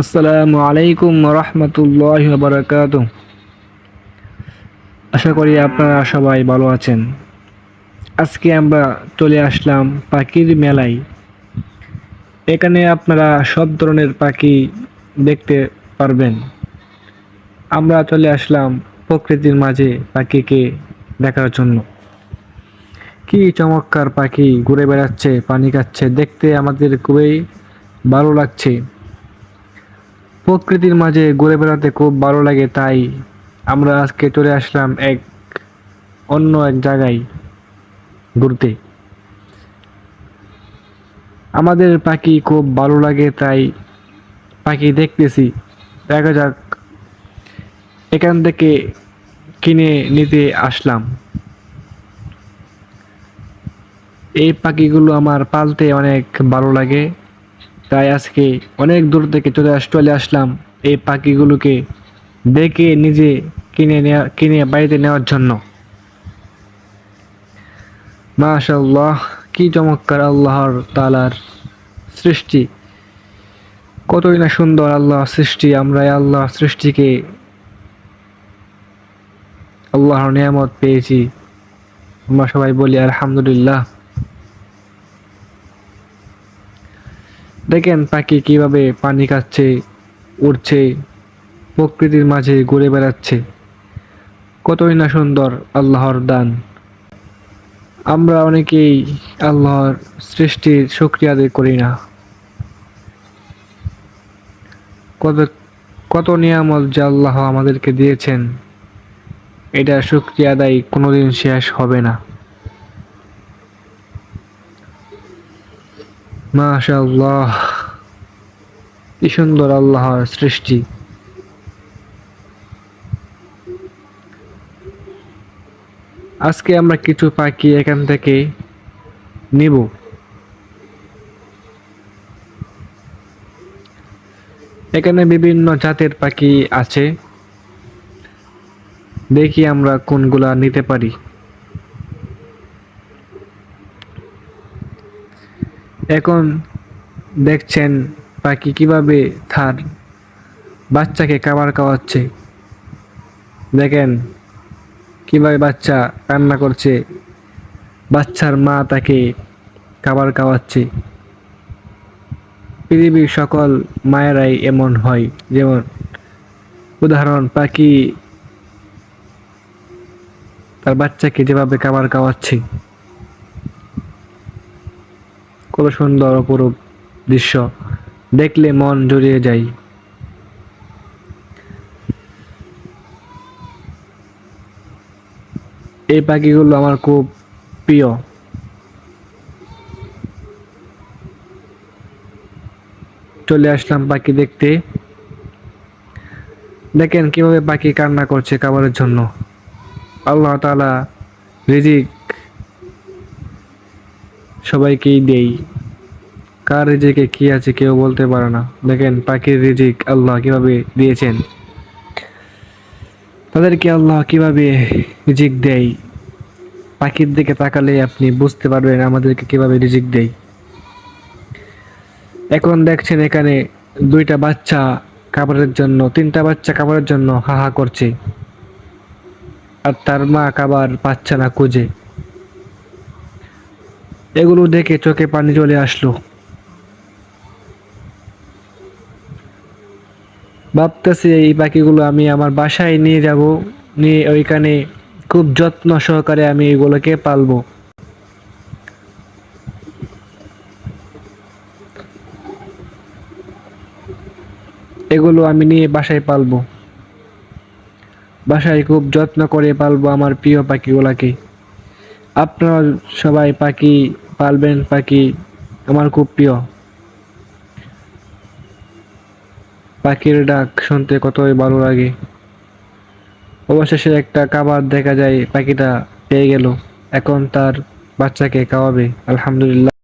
আসসালামু আলাইকুম রহমতুল্লাহ বারকাত আশা করি আপনারা সবাই ভালো আছেন। আজকে আমরা চলে আসলাম পাখির মেলায়। এখানে আপনারা সব ধরনের পাখি দেখতে পারবেন। আমরা চলে আসলাম প্রকৃতির মাঝে পাখিকে দেখার জন্য। কি চমৎকার পাখি ঘুরে বেড়াচ্ছে, পানি খাচ্ছে, দেখতে আমাদের খুবই ভালো লাগছে। প্রকৃতির মাঝে ঘুরে বেড়াতে খুব ভালো লাগে, তাই আমরা আজকে চলে আসলাম এক অন্য এক জায়গায় ঘুরতে। আমাদের পাখি খুব ভালো লাগে, তাই পাখি দেখতেছি। দেখা যাক, এখান থেকে কিনে নিতে আসলাম। এই পাখিগুলো আমার পালতে অনেক ভালো লাগে। তাই আজকে অনেক দূর থেকে চলে আস চলে আসলাম এই পাখিগুলোকে দেখে নিজে কিনে নেওয়া কিনে বাড়িতে নেওয়ার জন্য। মাশাল্লাহ কি চমৎকার আল্লাহর তালার সৃষ্টি। কতই না সুন্দর আল্লাহ সৃষ্টি, আমরা আল্লাহ সৃষ্টিকে আল্লাহর নিয়ামত পেয়েছি। আমরা সবাই বলি আলহামদুলিল্লাহ। দেখেন পাখি কীভাবে পানি খাচ্ছে, উড়ছে, প্রকৃতির মাঝে ঘুরে বেড়াচ্ছে। কতই না সুন্দর আল্লাহর দান। আমরা অনেকেই আল্লাহর সৃষ্টির শুক্রিয়া আদায় করি না। কত কত নিয়ামত যে আল্লাহ আমাদেরকে দিয়েছেন এটা শুক্রিয়া আদায় কোনোদিন শেষ হবে না। মাশাল্লাহ কি সুন্দর আল্লাহর সৃষ্টি। আজকে আমরা কিছু পাখি এখান থেকে নিব। এখানে বিভিন্ন জাতের পাখি আছে। দেখি আমরা কোনগুলা নিতে পারি। এখন দেখছেন পাখি কীভাবে তার বাচ্চাকে খাবার খাওয়াচ্ছে। দেখেন কীভাবে বাচ্চা কান্না করছে। বাচ্চার মা তাকে খাবার খাওয়াচ্ছে। পৃথিবীর সকল মায়েরাই এমন হয়। যেমন উদাহরণ, পাখি তার বাচ্চাকে যেভাবে খাবার খাওয়াচ্ছে। কত সুন্দর অপরূপ দৃশ্য দেখলে মন জড়িয়ে যায়। এই পাখিগুলো আমার খুব প্রিয়। চলে আসলাম পাখি দেখতে। দেখেন কীভাবে পাখি কান্না করছে খাবারের জন্য। আল্লাহ তালা রিজিক সবাইকেই দেই। কার রিজিকে কি আছে কেউ বলতে পারে না। দেখেন, পাখির রিজিক আল্লাহ কীভাবে দিয়েছেন। তাদেরকে আল্লাহ কীভাবে রিজিক দেয় পাখির দিকে তাকালে আপনি বুঝতে পারবেন আমাদেরকে কীভাবে রিজিক দেয় এখন দেখছেন এখানে দুইটা বাচ্চা খাবারের জন্য, তিনটা বাচ্চা খাবারের জন্য হাহা করছে। আর তার মা খাবার পাচ্ছে না খুঁজে। এগুলো দেখে চোখে পানি চলে আসলো। ভাবতেছি এই পাখিগুলো আমি আমার বাসায় নিয়ে যাব, নিয়ে ওইখানে খুব যত্ন সহকারে আমি এগুলোকে পালবো। এগুলো আমি নিয়ে বাসায় পালবো। বাসায় খুব যত্ন করে পালবো আমার প্রিয় পাখিগুলাকে। আপনারা সবাই পাখি পালবেন, পাখি আমার খুব প্রিয়। পাখির ডাক শুনতে কতই ভালো লাগে। অবশেষে একটা কাবার দেখা যায়, পাখিটা পেয়ে গেল। এখন তার বাচ্চাকে খাওয়াবে, আলহামদুলিল্লাহ।